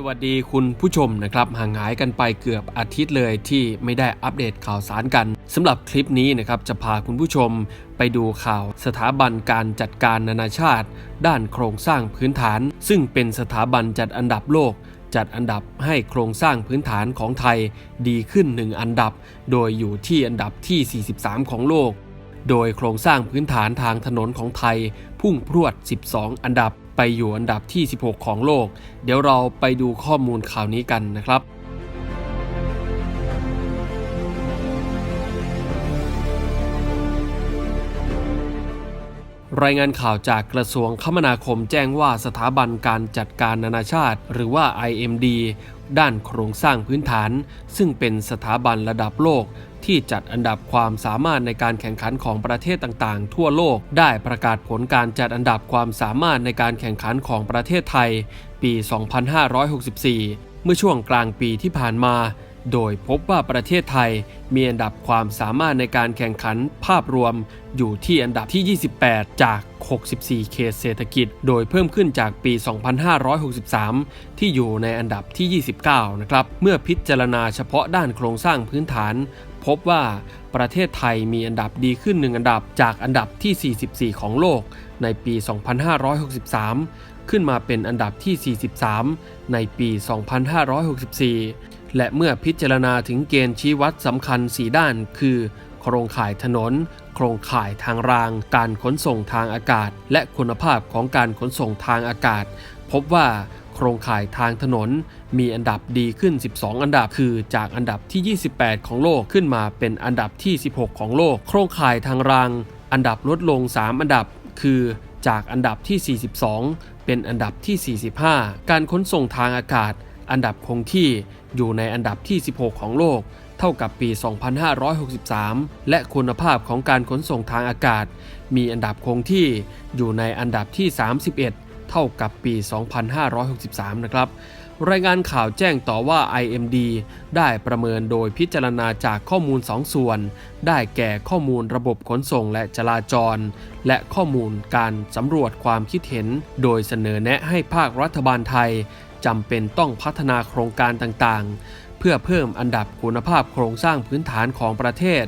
สวัสดีคุณผู้ชมนะครับห่างหายกันไปเกือบอาทิตย์เลยที่ไม่ได้อัปเดตข่าวสารกันสำหรับคลิปนี้นะครับจะพาคุณผู้ชมไปดูข่าวสถาบันการจัดการนานาชาติ ด้านโครงสร้างพื้นฐาน ซึ่งเป็นสถาบันจัดอันดับโลก จัดอันดับให้โครงสร้างพื้นฐานของไทยดีขึ้น 1 อันดับ โดยอยู่ที่อันดับที่ 43 ของโลก โดยโครงสร้างพื้นฐานทางถนนของไทย พุ่งพรวด 12 อันดับ ไปอยู่อันดับที่ 16 ของโลก เดี๋ยวเราไปดูข้อมูลข่าวนี้กันนะครับ รายงานข่าวจากกระทรวงคมนาคมแจ้งว่าสถาบันการจัดการนานาชาติ หรือว่า IMD ด้านโครงสร้างพื้นฐาน ซึ่งเป็นสถาบันระดับโลกที่จัดอันดับความสามารถในการแข่งขันของประเทศต่างๆ ทั่วโลกได้ประกาศผลการจัดอันดับความสามารถในการแข่งขันของประเทศไทย ปี 2564 เมื่อช่วงกลางปีที่ผ่านมา โดยพบว่าประเทศไทยมีอันดับความสามารถในการแข่งขันภาพรวมอยู่ที่อันดับที่ 28 จาก 64 เขตเศรษฐกิจ โดยเพิ่มขึ้นจากปี 2563 ที่อยู่ในอันดับที่ 29 นะครับ เมื่อพิจารณาเฉพาะด้านโครงสร้างพื้นฐาน พบว่าประเทศไทยมีอันดับดีขึ้นหนึ่งอันดับจากอันดับที่ 44 ของโลกในปี 2563 ขึ้นมาเป็นอันดับที่ 43 ในปี 2564 และเมื่อพิจารณาถึงเกณฑ์ชี้วัดสำคัญ 4 ด้าน คือ โครงข่ายถนน โครงข่ายทางราง การขนส่งทางอากาศ และคุณภาพของการขนส่งทางอากาศ พบว่าโครงข่ายทางถนน มีอันดับดีขึ้น 12 อันดับ คือจากอันดับที่ 28 ของโลกขึ้นมาเป็นอันดับที่ 16 ของโลก โครงข่ายทางราง อันดับลดลง 3 อันดับ คือจากอันดับที่ 42 เป็นอันดับที่ 45 การขนส่งทางอากาศ อันดับคงที่ อยู่ในอันดับที่ 16 ของโลก เท่ากับปี 2563 และคุณภาพของการขนส่งทางอากาศ มีอันดับคงที่อยู่ในอันดับที่ 31 เท่ากับปี 2563 นะครับรายงานข่าวแจ้งต่อว่า IMD ได้ประเมินโดยพิจารณาจากข้อมูล 2 ส่วน ได้แก่ข้อมูลระบบขนส่งและจราจร และข้อมูลการสำรวจความคิดเห็น โดยเสนอแนะให้ภาครัฐบาลไทย จำเป็นต้องพัฒนาโครงการต่างๆ เพื่อเพิ่มอันดับคุณภาพโครงสร้างพื้นฐานของประเทศ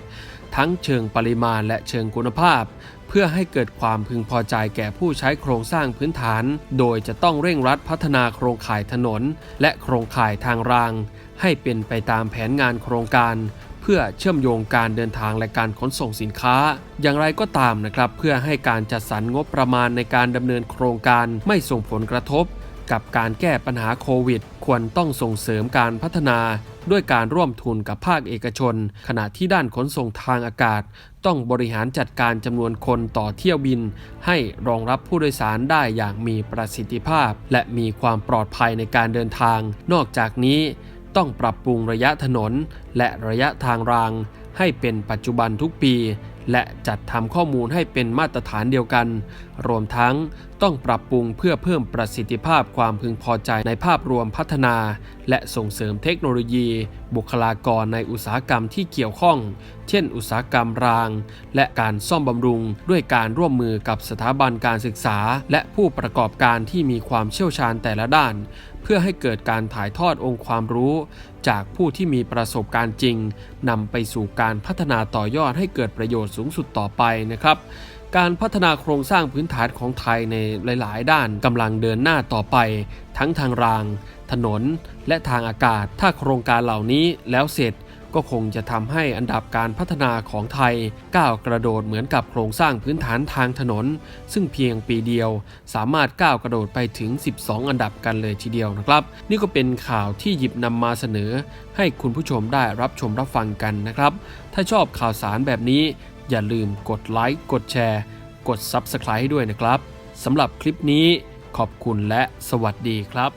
ทั้งเชิงปริมาณและเชิงคุณภาพ เพื่อให้เกิดความพึงพอใจแก่ผู้ใช้โครงสร้างพื้นฐาน โดยจะต้องเร่งรัดพัฒนาโครงข่ายถนน และโครงข่ายทางราง ให้เป็นไปตามแผนงานโครงการเพื่อเชื่อมโยงการเดินทางและการขนส่งสินค้า อย่างไรก็ตามนะครับ เพื่อให้การจัดสรรงบประมาณในการดำเนินโครงการไม่ส่งผลกระทบ กับการแก้ปัญหาโควิด ควรต้องส่งเสริมการพัฒนาด้วยการร่วมทุนกับภาคเอกชน ขณะที่ด้านขนส่งทางอากาศ ต้องบริหารจัดการจำนวนคนต่อเที่ยวบิน ให้รองรับผู้โดยสารได้อย่างมีประสิทธิภาพ และมีความปลอดภัยในการเดินทาง นอกจากนี้ต้องปรับปรุงระยะถนน และระยะทางราง ให้เป็นปัจจุบันทุกปี และจัดทำข้อมูลให้เป็นมาตรฐานเดียวกัน รวมทั้งต้องปรับปรุงเพื่อเพิ่มประสิทธิภาพความพึงพอใจในภาพรวมพัฒนา และส่งเสริมเทคโนโลยี บุคลากรในอุตสาหกรรมที่เกี่ยวข้อง เช่น อุตสาหกรรมราง และการซ่อมบำรุง ด้วยการร่วมมือกับสถาบันการศึกษา และผู้ประกอบการที่มีความเชี่ยวชาญแต่ละด้าน เพื่อให้เกิดการถ่ายทอดองค์ความรู้ จากผู้ที่มีประสบการณ์จริงนำไปสู่การพัฒนาต่อยอดให้เกิดประโยชน์สูงสุดต่อไปนะครับ การพัฒนาโครงสร้างพื้นฐานของไทยในหลาย ๆ ด้านกำลังเดินหน้าต่อไป ทั้งทางราง ถนน และทางอากาศ ถ้าโครงการเหล่านี้แล้วเสร็จก็คงจะทำให้อันดับการพัฒนาของไทยก้าวกระโดดเหมือนกับโครงสร้างพื้นฐานทางถนน ซึ่งเพียงปีเดียว สามารถก้าวกระโดดไปถึง 12 อันดับกันเลยทีเดียวนะครับ นี่ก็เป็นข่าวที่หยิบนำมาเสนอ ให้คุณผู้ชมได้รับชมรับฟังกันนะครับ ถ้าชอบข่าวสารแบบนี้ อย่าลืมกดไลค์กดแชร์ กด Subscribe ให้ด้วยนะครับสำหรับคลิปนี้ขอบคุณและสวัสดีครับ